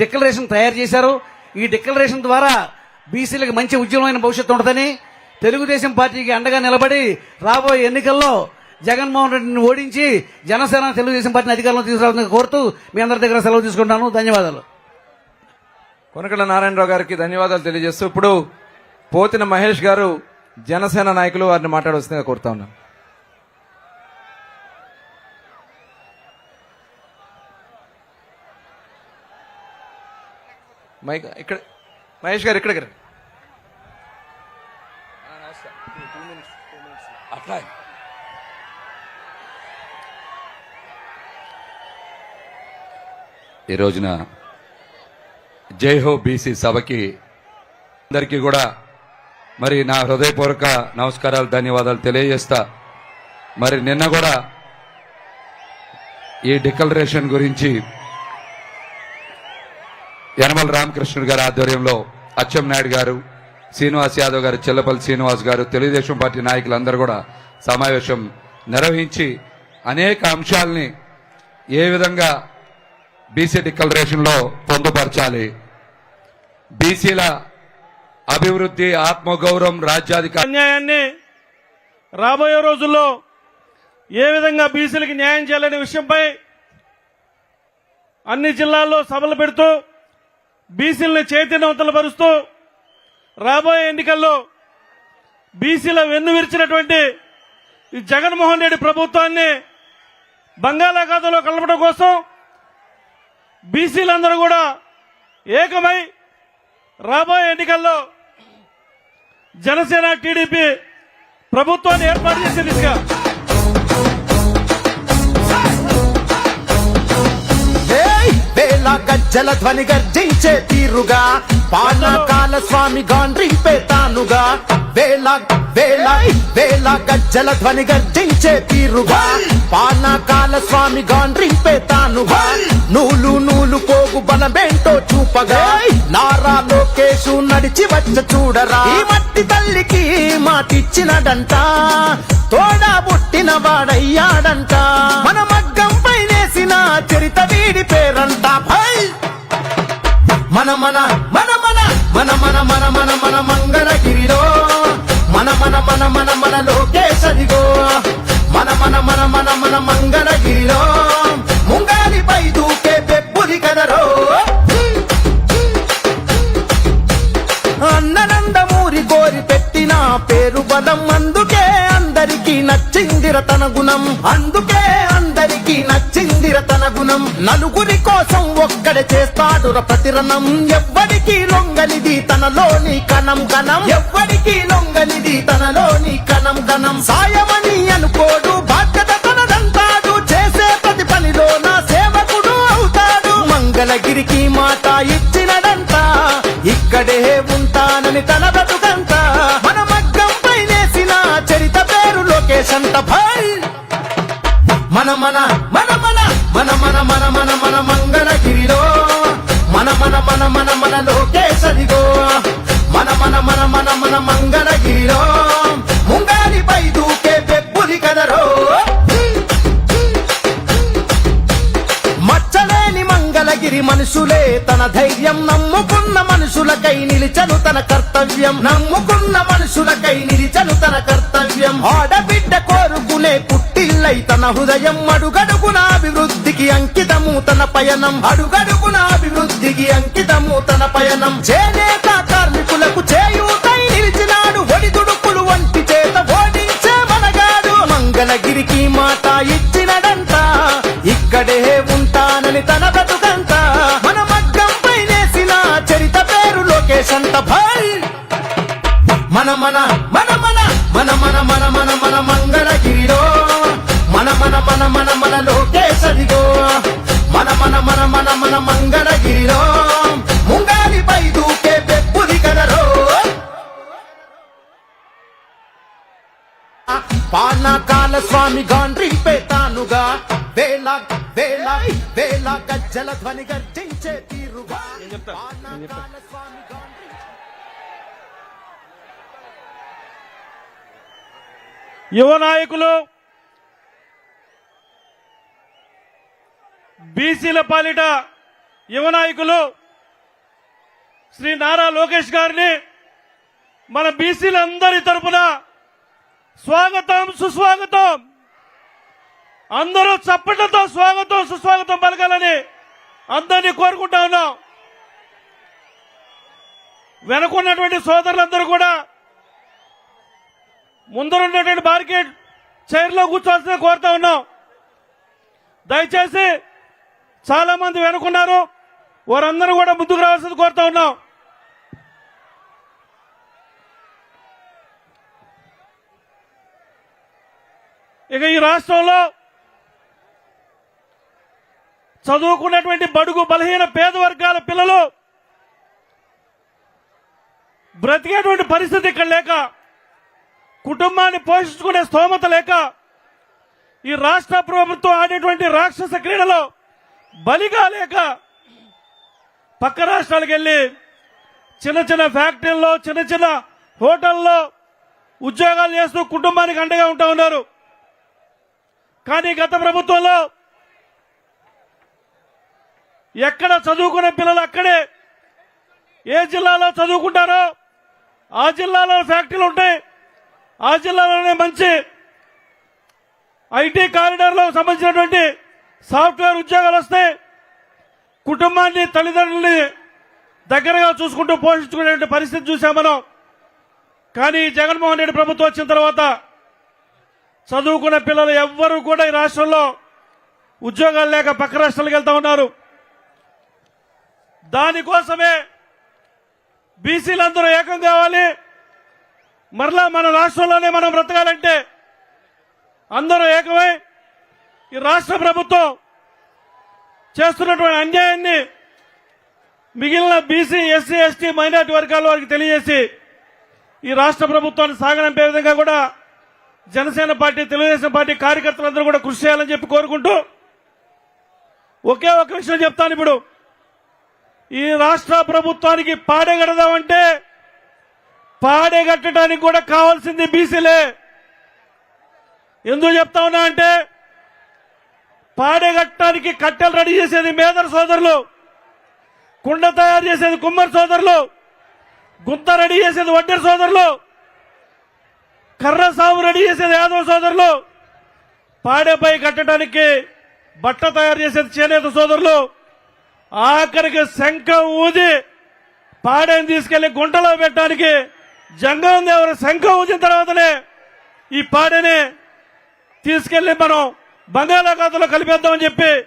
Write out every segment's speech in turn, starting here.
Declaration తయారు చేశారు. ఈ డిక్లరేషన్ ద్వారా బీసీలకు మంచి ఉజ్వలమైన భవిష్యత్తు ఉంటుందని తెలుగుదేశం పార్టీకి అండగా నిలబడి రాబోయే ఎన్నికల్లో జగన్మోహన్ రెడ్డిని ఓడించి జనసేన తెలుగుదేశం పార్టీని అధికారంలో తీసుకురావాలని కోరుతూ మీ అందరి దగ్గర సెలవు తీసుకుంటాను ధన్యవాదాలు. కొనకళ్ళ నారాయణరావు గారికి ధన్యవాదాలు తెలియజేస్తూ ఇప్పుడు పోతిన మహేష్ గారు జనసేన నాయకులు వారిని మాట్లాడవలసిందిగా కోరుతా ఉన్నాను మైక్ ఇక్కడ మహేష్ గారు ఇక్కడికి రండి. అట్లా ఈ రోజున జై హో బీసీ సభకి అందరికీ కూడా మరి నా హృదయపూర్వక నమస్కారాలు ధన్యవాదాలు తెలియజేస్తా. మరి నిన్న కూడా ఈ డిక్లరేషన్ గురించి యనమల రామకృష్ణుడు గారి ఆధ్వర్యంలో అచ్చెం నాయుడు గారు శ్రీనివాస్ యాదవ్ గారు చెల్లపల్లి శ్రీనివాస్ గారు తెలుగుదేశం పార్టీ నాయకులందరూ కూడా సమావేశం నిర్వహించి అనేక అంశాలని ఏ విధంగా బీసీ డిక్లరేషన్లో పొందుపరచాలి. బీసీల అభివృద్ధి ఆత్మగౌరవం రాజ్యాధికార అన్యాయాన్ని రాబోయే రోజుల్లో ఏ విధంగా బీసీలకు న్యాయం చేయాలనే విషయంపై అన్ని జిల్లాల్లో సభలు పెడుతూ బీసీలను చైతన్యవంతులపరుస్తూ రాబోయే ఎన్నికల్లో బీసీల వెన్ను విరిచినటువంటి ఈ జగన్మోహన్ రెడ్డి ప్రభుత్వాన్ని బంగాళాఖాతంలో కలపడం కోసం బీసీలందరూ కూడా ఏకమై రాబోయే ఎన్నికల్లో జనసేన టీడీపీ ప్రభుత్వాన్ని ఏర్పాటు చేసే దిశగా గజ్జల ధ్వని గర్జించే తీరుగా. పానకాల స్వామి గాండ్రింపే తానుగా వేల వేల వేల గజ్జల ధ్వని గర్జించే తీరుగా. పానకాల స్వామి గాండ్రింపే తానుగా నూలు నూలు పోగు బలమేంటో చూపగా. నారా లోకేశు నడిచి వచ్చ చూడరా. ఈ మట్టి తల్లికి మాటిచ్చినడంట తోడా పుట్టిన వాడయ్యాడంట. మన మగ్గం పైనేసిన చరిత వీడి పేరంట. మన మన మన మన మన మన మన మన మన మంగళగిరిలో మన మన మన మన నచ్చిందిర తన గుణం. అందుకే అందరికీ నచ్చిందిర తన గుణం. నలుగురి కోసం ఒక్కడే చేస్తాడు ప్రతిరణం. ఎవ్వడికి లొంగనిది తనలోని కణం కణం ఎవ్వడికి లొంగనిది తనలోని కణం కణం సాయమని అనుకోడు బాధ్యత తనదంటాడు చేసే ప్రతి పనిలో నా సేవకుడు అవుతాడు. మంగళగిరికి మాట ఇచ్చినదంతా ఇక్కడే ఉంటానని తన పేరు భాయ్ మన మన మన మన మన మన మన మన మన మంగళగిరిలో మన మన మన మన మన లోకేష్ అదిగో మన మన మన మన మన మంగళగిరిలో ముంగారిపై దూకే పెప్పుది కదరో మచ్చలేని మంగళగిరి మనుషులే తన ధైర్యం నమ్ముకున్న మనుషులకై నిలిచను తన కర్తవ్యం నమ్ముకున్న మనుషులకై నిలిచను తన కర్తవ్యం ఆడ కోరుకునే పుట్టిల్లై తన హృదయం అడుగడుగున అభివృద్ధికి అంకితము. తన పయనం అడుగడుగున అభివృద్ధికి అంకితము. తన పయనం చేనేత కార్మికులకు చేయూతై నిలిచినాడు. ఒడిదుడుకులు వంటి చేత ఓడించే మనగాడు. మంగళగిరికి మాట ఇచ్చినడంట ఇక్కడే ఉంటానని తన బ్రతుకంత. మన మగ్గం పైనేసిన చరిత పేరు లోకేష్ అంత భాయ్ మన మన మన మన మంగళగిరిలో. ముంగాలిపై దూకే పెప్పుది కదరో. పానకాల స్వామి గాండ్రి తానుగా వేల వేల వేల గజ్జల ధ్వని గర్జించే తీరుగా. పానకాల స్వామి గాండ్రింపే యువ నాయకులు బీసీల పాలిట యువ నాయకులు శ్రీ నారా లోకేష్ గారిని మన బీసీలందరి తరపున స్వాగతం సుస్వాగతం. అందరూ చప్పట్లతో స్వాగతం సుస్వాగతం పలకాలని అందరినీ కోరుకుంటా ఉన్నాం. వెనుకున్నటువంటి సోదరులందరూ కూడా ముందరున్నటువంటి మార్కెట్ చైర్లో కూర్చోవాల్సిన కోరుతా ఉన్నాం. దయచేసి చాలా మంది వెనుకున్నారు. వారందరూ కూడా ముందుకు రావాల్సింది కోరుతా ఉన్నాం. ఇక ఈ రాష్ట్రంలో చదువుకున్నటువంటి బడుగు బలహీన పేద వర్గాల పిల్లలు బ్రతికేటువంటి పరిస్థితి ఇక్కడ లేక కుటుంబాన్ని పోషించుకునే స్తోమత లేక ఈ రాష్ట్ర ప్రభుత్వం ఆడేటువంటి రాక్షస క్రీడలో బలిగా లేక పక్క రాష్ట్రాలకు వెళ్ళి చిన్న చిన్న ఫ్యాక్టరీల్లో చిన్న చిన్న హోటల్లో ఉద్యోగాలు చేస్తూ కుటుంబానికి అండగా ఉంటా ఉన్నారు. కానీ గత ప్రభుత్వంలో ఎక్కడ చదువుకునే పిల్లలు అక్కడే? ఏ జిల్లాలో చదువుకుంటారో? ఆ జిల్లాలో ఫ్యాక్టరీలు ఉంటాయి. ఆ జిల్లాలోనే మంచి ఐటీ కారిడార్లో సంబంధించినటువంటి సాఫ్ట్వేర్ ఉద్యోగాలు వస్తే కుటుంబాన్ని తల్లిదండ్రుల్ని దగ్గరగా చూసుకుంటూ పోషించుకునే పరిస్థితి చూసాం మనం. కానీ జగన్మోహన్ రెడ్డి ప్రభుత్వం వచ్చిన తర్వాత చదువుకున్న పిల్లలు ఎవ్వరూ కూడా ఈ రాష్ట్రంలో ఉద్యోగాలు లేక పక్క రాష్ట్రాలకు వెళ్తా ఉన్నారు. దానికోసమే బీసీలందరూ ఏకం కావాలి. మరలా మన రాష్ట్రంలోనే మనం బ్రతకాలంటే అందరూ ఏకమై ఈ రాష్ట్ర ప్రభుత్వం చేస్తున్నటువంటి అన్యాయాన్ని మిగిలిన బీసీ ఎస్సీ ఎస్టీ మైనార్టీ వర్గాల వారికి తెలియజేసి ఈ రాష్ట్ర ప్రభుత్వాన్ని సాగనంపే విధంగా కూడా జనసేన పార్టీ తెలుగుదేశం పార్టీ కార్యకర్తలందరూ కూడా కృషి చేయాలని చెప్పి కోరుకుంటూ ఒకే ఒక విషయం చెప్తాను ఇప్పుడు. ఈ రాష్ట్ర ప్రభుత్వానికి పాడగడదామంటే పాడగట్టడానికి కూడా కావాల్సింది బీసీలే. ఎందుకు చెప్తా ఉన్నా అంటే పాడగట్టడానికి కట్టెలు రెడీ చేసేది మేదర్ సోదరులు కుండ తయారు చేసేది కుమ్మరి సోదరులు గుంత రెడీ చేసేది వడ్డెర సోదరులు కర్ర సాగు రెడీ చేసేది యాదవ సోదరులు పాడేపై కట్టడానికి బట్ట తయారు చేసేది చేనేత సోదరులు ఆఖరికి శంఖం ఊది పాడేని తీసుకెళ్ళి గుంటలో పెట్టడానికి జంగం దేవుని శంఖం ఊదిన తర్వాతనే ఈ పాడేని తీసుకెళ్ళి మనం బంగాళాఖాతంలో కలిపేద్దామని చెప్పి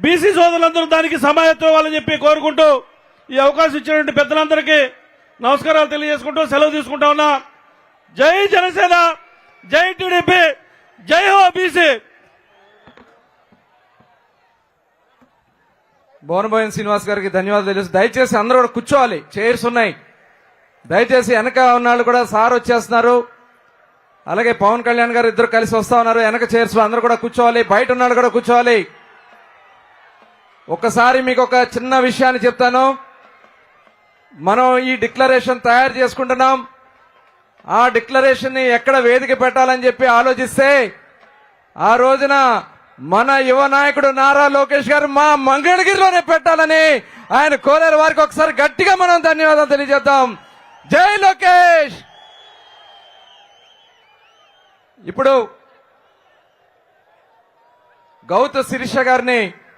బీసీ సోదరులందరూ దానికి సమాయత్తం అవ్వాలని చెప్పి కోరుకుంటూ ఈ అవకాశం ఇచ్చినటువంటి పెద్దలందరికీ నమస్కారాలు తెలియజేసుకుంటూ సెలవు తీసుకుంటా ఉన్నా. జై జనసేన జై టీడీపీ జై హో బీసీ. భువనభోయన్ శ్రీనివాస్ గారికి ధన్యవాదాలు తెలుసు. దయచేసి అందరూ కూడా కూర్చోవాలి. చైర్స్ ఉన్నాయి. దయచేసి వెనక ఉన్న కూడా సార్ వచ్చేస్తున్నారు. అలాగే పవన్ కళ్యాణ్ గారు ఇద్దరు కలిసి వస్తా ఉన్నారు. వెనక చైర్స్లో అందరూ కూడా కూర్చోవాలి. బయట ఉన్నాడు కూడా కూర్చోవాలి. ఒకసారి మీకు ఒక చిన్న విషయాన్ని చెప్తాను. మనం ఈ డిక్లరేషన్ తయారు చేసుకుంటున్నాం. ఆ డిక్లరేషన్ని ఎక్కడ వేదిక పెట్టాలని చెప్పి ఆలోచిస్తే ఆ రోజున మన యువ నాయకుడు నారా లోకేష్ గారు మా మంగళగిరిలోనే పెట్టాలని ఆయన కోరారు వారికి ఒకసారి గట్టిగా మనం ధన్యవాదాలు తెలియజేద్దాం. జై లోకేష్! ఇప్పుడు గౌత శిరీష గారిని